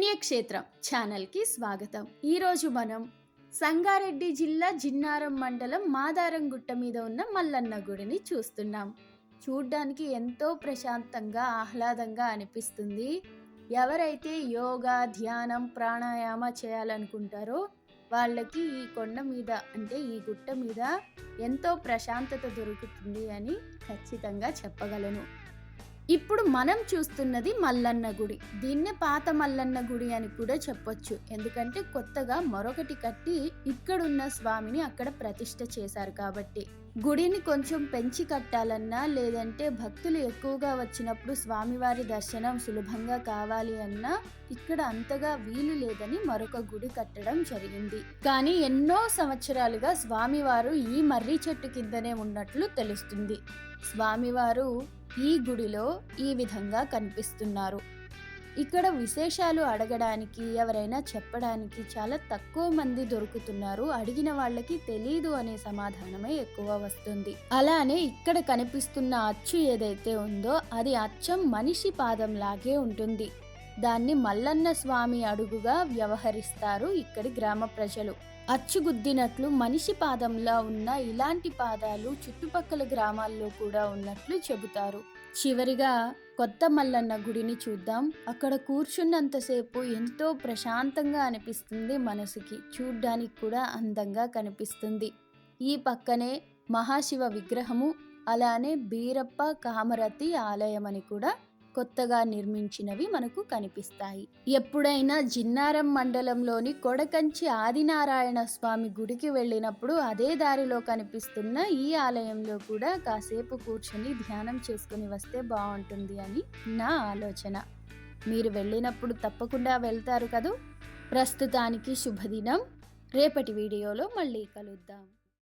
పుణ్యక్షేత్రం ఛానల్కి స్వాగతం. ఈరోజు మనం సంగారెడ్డి జిల్లా జిన్నారం మండలం మాదారం గుట్ట మీద ఉన్న మల్లన్న గుడిని చూస్తున్నాం. చూడ్డానికి ఎంతో ప్రశాంతంగా ఆహ్లాదంగా అనిపిస్తుంది. ఎవరైతే యోగా ధ్యానం ప్రాణాయామ చేయాలనుకుంటారో వాళ్ళకి ఈ కొండ మీద అంటే ఈ గుట్ట మీద ఎంతో ప్రశాంతత దొరుకుతుంది అని ఖచ్చితంగా చెప్పగలను. ఇప్పుడు మనం చూస్తున్నది మల్లన్న గుడి. దీన్నే పాత మల్లన్న గుడి అని కూడా చెప్పొచ్చు. ఎందుకంటే కొత్తగా మరొకటి కట్టి ఇక్కడున్న స్వామిని అక్కడ ప్రతిష్ట చేశారు కాబట్టి. గుడిని కొంచెం పెంచి కట్టాలన్నా లేదంటే భక్తులు ఎక్కువగా వచ్చినప్పుడు స్వామివారి దర్శనం సులభంగా కావాలి అన్నా ఇక్కడ అంతగా వీలు లేదని మరొక గుడి కట్టడం జరిగింది. కానీ ఎన్నో సంవత్సరాలుగా స్వామివారు ఈ మర్రి చెట్టు కిందనే ఉన్నట్లు తెలుస్తుంది. స్వామివారు ఈ గుడిలో ఈ విధంగా కనిపిస్తున్నారు. ఇక్కడ విశేషాలు అడగడానికి ఎవరైనా చెప్పడానికి చాలా తక్కువ మంది దొరుకుతున్నారు. అడిగిన వాళ్ళకి తెలీదు అనే సమాధానమే ఎక్కువ వస్తుంది. అలానే ఇక్కడ కనిపిస్తున్న అచ్చు ఏదైతే ఉందో అది అచ్చం మనిషి పాదం లాగే ఉంటుంది. దాన్ని మల్లన్న స్వామి అడుగుగా వ్యవహరిస్తారు ఇక్కడి గ్రామ ప్రజలు. అచ్చుగుద్దినట్లు మనిషి పాదంలా ఉన్న ఇలాంటి పాదాలు చుట్టుపక్కల గ్రామాల్లో కూడా ఉన్నట్లు చెబుతారు. చివరిగా కొత్త మల్లన్న గుడిని చూద్దాం. అక్కడ కూర్చున్నంతసేపు ఎంతో ప్రశాంతంగా అనిపిస్తుంది మనసుకి. చూడ్డానికి కూడా అందంగా కనిపిస్తుంది. ఈ పక్కనే మహాశివ విగ్రహము అలానే బీరప్ప కామరతి ఆలయం అని కూడా కొత్తగా నిర్మించినవి మనకు కనిపిస్తాయి. ఎప్పుడైనా జిన్నారం మండలంలోని కొడకంచి ఆదినారాయణ స్వామి గుడికి వెళ్ళినప్పుడు అదే దారిలో కనిపిస్తున్న ఈ ఆలయంలో కూడా కాసేపు కూర్చొని ధ్యానం చేసుకుని వస్తే బాగుంటుంది అని నా ఆలోచన. మీరు వెళ్ళినప్పుడు తప్పకుండా వెళ్తారు కదూ? ప్రస్తుతానికి శుభదినం. రేపటి వీడియోలో మళ్ళీ కలుద్దాం.